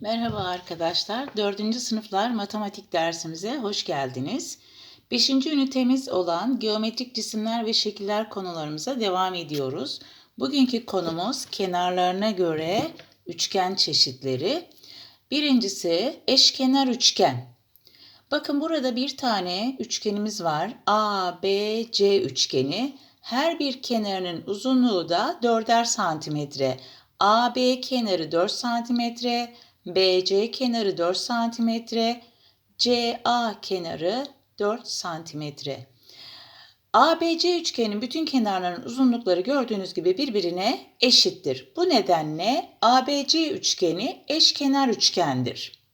Merhaba arkadaşlar. 4. sınıflar matematik dersimize hoş geldiniz. 5. ünitemiz olan geometrik cisimler ve şekiller konularımıza devam ediyoruz. Bugünkü konumuz kenarlarına göre üçgen çeşitleri. Birincisi eşkenar üçgen. Bakın burada bir tane üçgenimiz var. A, B, C üçgeni. Her bir kenarının uzunluğu da 4'er santimetre. AB kenarı 4 santimetre, BC kenarı 4 santimetre, CA kenarı 4 santimetre. ABC üçgenin bütün kenarlarının uzunlukları gördüğünüz gibi birbirine eşittir. Bu nedenle ABC üçgeni eşkenar üçgendir.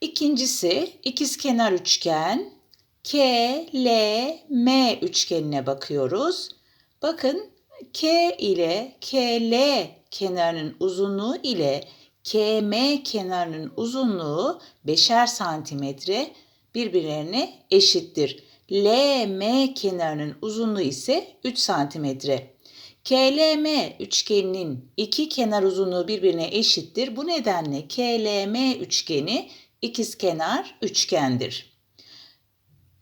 İkincisi ikizkenar üçgen K, L, M üçgenine bakıyoruz. Bakın K ile KL kenarının uzunluğu ile KM kenarının uzunluğu 5'er santimetre birbirlerine eşittir. LM kenarının uzunluğu ise 3 santimetre. KLM üçgeninin iki kenar uzunluğu birbirine eşittir. Bu nedenle KLM üçgeni ikizkenar üçgendir.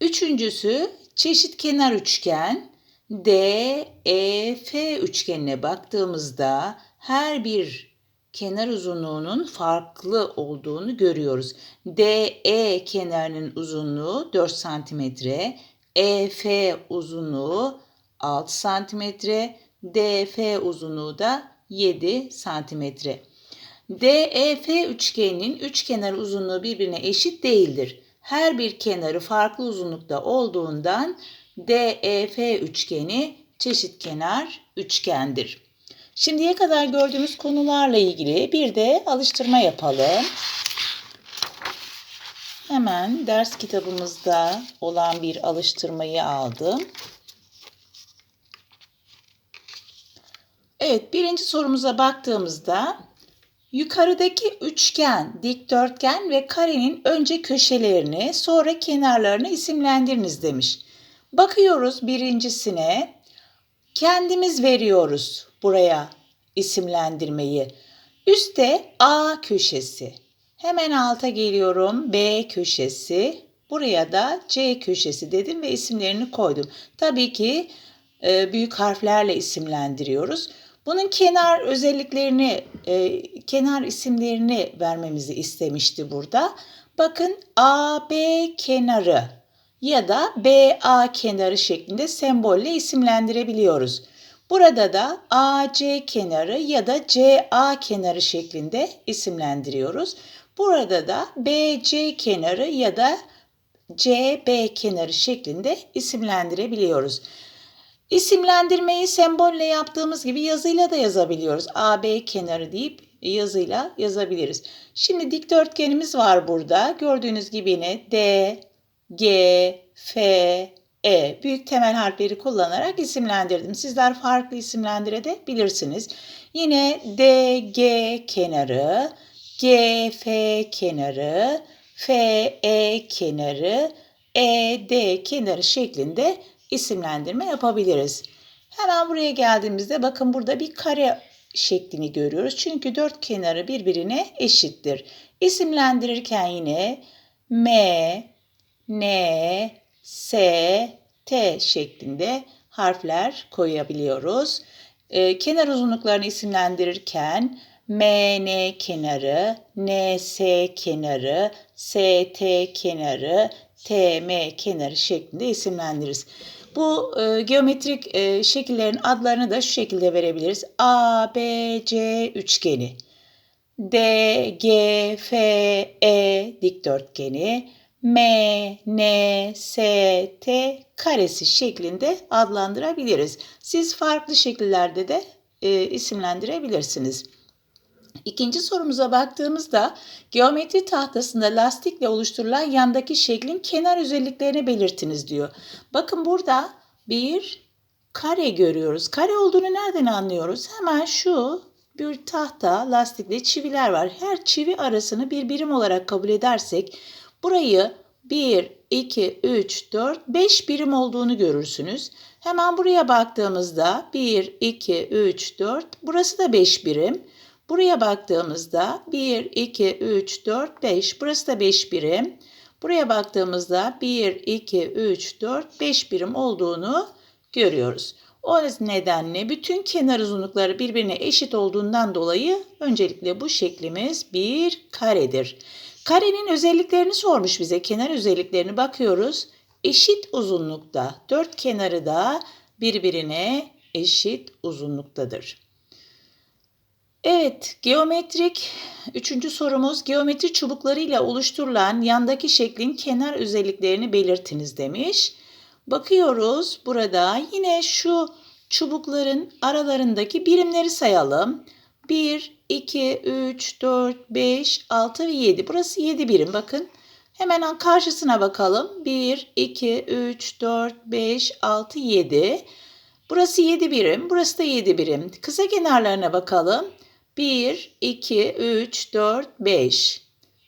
Üçüncüsü çeşit kenar üçgen. DEF üçgenine baktığımızda her bir kenar uzunluğunun farklı olduğunu görüyoruz. DE kenarının uzunluğu 4 cm, EF uzunluğu 6 cm, DF uzunluğu da 7 cm. DEF üçgeninin üç kenar uzunluğu birbirine eşit değildir. Her bir kenarı farklı uzunlukta olduğundan DEF üçgeni çeşit kenar üçgendir. Şimdiye kadar gördüğümüz konularla ilgili bir de alıştırma yapalım. Hemen ders kitabımızda olan bir alıştırmayı aldım. Evet, birinci sorumuza baktığımızda yukarıdaki üçgen, dikdörtgen ve karenin önce köşelerini, sonra kenarlarını isimlendiriniz demiş. Bakıyoruz birincisine. Kendimiz veriyoruz buraya isimlendirmeyi. Üste A köşesi. Hemen alta geliyorum. B köşesi. Buraya da C köşesi dedim ve isimlerini koydum. Tabii ki e, büyük harflerle isimlendiriyoruz. Bunun kenar özelliklerini, e, kenar isimlerini vermemizi istemişti burada. Bakın AB kenarı ya da BA kenarı şeklinde sembolle isimlendirebiliyoruz. Burada da AC kenarı ya da CA kenarı şeklinde isimlendiriyoruz. Burada da BC kenarı ya da CB kenarı şeklinde isimlendirebiliyoruz. İsimlendirmeyi sembolle yaptığımız gibi yazıyla da yazabiliyoruz. AB kenarı deyip yazıyla yazabiliriz. Şimdi dikdörtgenimiz var burada. Gördüğünüz gibi yine D, G, F, E büyük temel harfleri kullanarak isimlendirdim. Sizler farklı isimlendirebilirsiniz. Yine D, G kenarı, G, F kenarı, F, E kenarı, E, D kenarı şeklinde isimlendirme yapabiliriz. Hemen buraya geldiğimizde bakın burada bir kare şeklini görüyoruz. Çünkü dört kenarı birbirine eşittir. İsimlendirirken yine M, N, S, T şeklinde harfler koyabiliyoruz. Ee, kenar uzunluklarını isimlendirirken MN kenarı, NS kenarı, ST kenarı, TM kenarı şeklinde isimlendiririz. Bu e, geometrik e, şekillerin adlarını da şu şekilde verebiliriz. A, B, C üçgeni, D, G, F, E dikdörtgeni, M, N, S, T karesi şeklinde adlandırabiliriz. Siz farklı şekillerde de e, isimlendirebilirsiniz. İkinci sorumuza baktığımızda geometri tahtasında lastikle oluşturulan yandaki şeklin kenar özelliklerini belirtiniz diyor. Bakın burada bir kare görüyoruz. Kare olduğunu nereden anlıyoruz? Hemen şu bir tahta lastikle çiviler var. Her çivi arasını bir birim olarak kabul edersek burayı 1, 2, 3, 4, 5 birim olduğunu görürsünüz. Hemen buraya baktığımızda 1, 2, 3, 4 burası da 5 birim. Buraya baktığımızda 1, 2, 3, 4, 5. Burası da 5 birim. Buraya baktığımızda 1, 2, 3, 4, 5 birim olduğunu görüyoruz. O nedenle bütün kenar uzunlukları birbirine eşit olduğundan dolayı öncelikle bu şeklimiz bir karedir. Karenin özelliklerini sormuş bize. Kenar özelliklerini bakıyoruz. Eşit uzunlukta. Dört kenarı da birbirine eşit uzunluktadır. Evet, geometrik üçüncü sorumuz geometri çubuklarıyla oluşturulan yandaki şeklin kenar özelliklerini belirtiniz demiş. Bakıyoruz burada yine şu çubukların aralarındaki birimleri sayalım. 1, 2, 3, 4, 5, 6 ve 7. Burası 7 birim bakın. Hemen karşısına bakalım. 1, 2, 3, 4, 5, 6, 7. Burası 7 birim. Burası da 7 birim. Kısa kenarlarına bakalım. 1, 2, 3, 4, 5.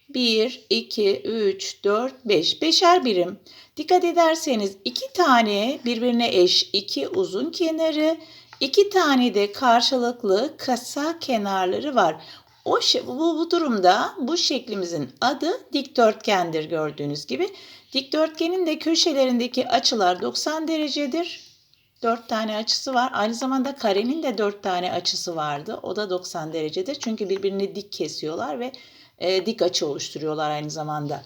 1, 2, 3, 4, 5. Beşer birim. Dikkat ederseniz iki tane birbirine eş iki uzun kenarı, iki tane de karşılıklı kısa kenarları var. O bu, bu durumda bu şeklimizin adı dikdörtgendir gördüğünüz gibi. Dikdörtgenin de köşelerindeki açılar 90 derecedir. 4 tane açısı var. Aynı zamanda karenin de 4 tane açısı vardı. O da 90 derecedir. Çünkü birbirini dik kesiyorlar ve e, dik açı oluşturuyorlar aynı zamanda.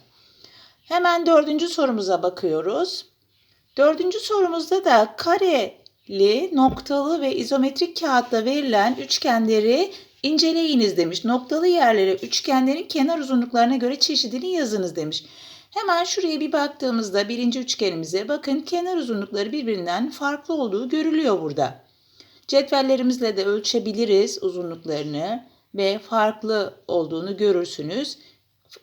Hemen dördüncü sorumuza bakıyoruz. Dördüncü sorumuzda da kareli, noktalı ve izometrik kağıtla verilen üçgenleri inceleyiniz demiş. Noktalı yerlere üçgenlerin kenar uzunluklarına göre çeşidini yazınız demiş. Hemen şuraya bir baktığımızda birinci üçgenimize bakın kenar uzunlukları birbirinden farklı olduğu görülüyor burada. Cetvellerimizle de ölçebiliriz uzunluklarını ve farklı olduğunu görürsünüz.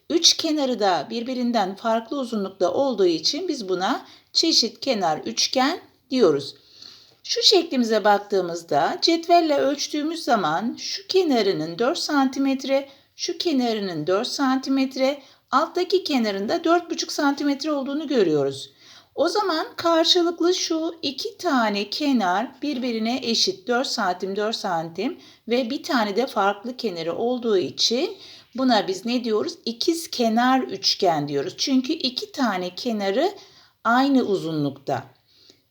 Üç kenarı da birbirinden farklı uzunlukta olduğu için biz buna çeşit kenar üçgen diyoruz. Şu şeklimize baktığımızda cetvelle ölçtüğümüz zaman şu kenarının 4 santimetre, şu kenarının 4 santimetre, alttaki kenarında 4,5 santimetre olduğunu görüyoruz. O zaman karşılıklı şu iki tane kenar birbirine eşit 4 santim 4 santim ve bir tane de farklı kenarı olduğu için buna biz ne diyoruz? İkiz kenar üçgen diyoruz. Çünkü iki tane kenarı aynı uzunlukta.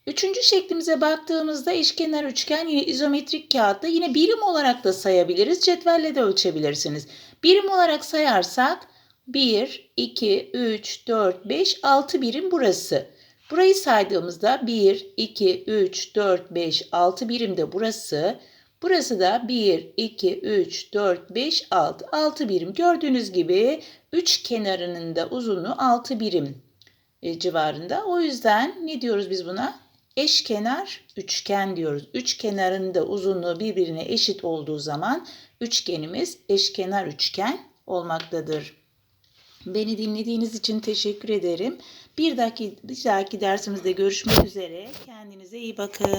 Üçüncü şeklimize baktığımızda eşkenar üçgen yine izometrik kağıtta yine birim olarak da sayabiliriz. Cetvelle de ölçebilirsiniz. Birim olarak sayarsak 1, 2, 3, 4, 5, 6 birim burası. Burayı saydığımızda 1, 2, 3, 4, 5, 6 birim de burası. Burası da 1, 2, 3, 4, 5, 6. 6 birim. Gördüğünüz gibi 3 kenarının da uzunluğu 6 birim e, civarında. O yüzden ne diyoruz biz buna? Eşkenar üçgen diyoruz. Üç kenarın da uzunluğu birbirine eşit olduğu zaman üçgenimiz eşkenar üçgen olmaktadır. Beni dinlediğiniz için teşekkür ederim. Bir dahaki, bir dahaki dersimizde görüşmek üzere. Kendinize iyi bakın.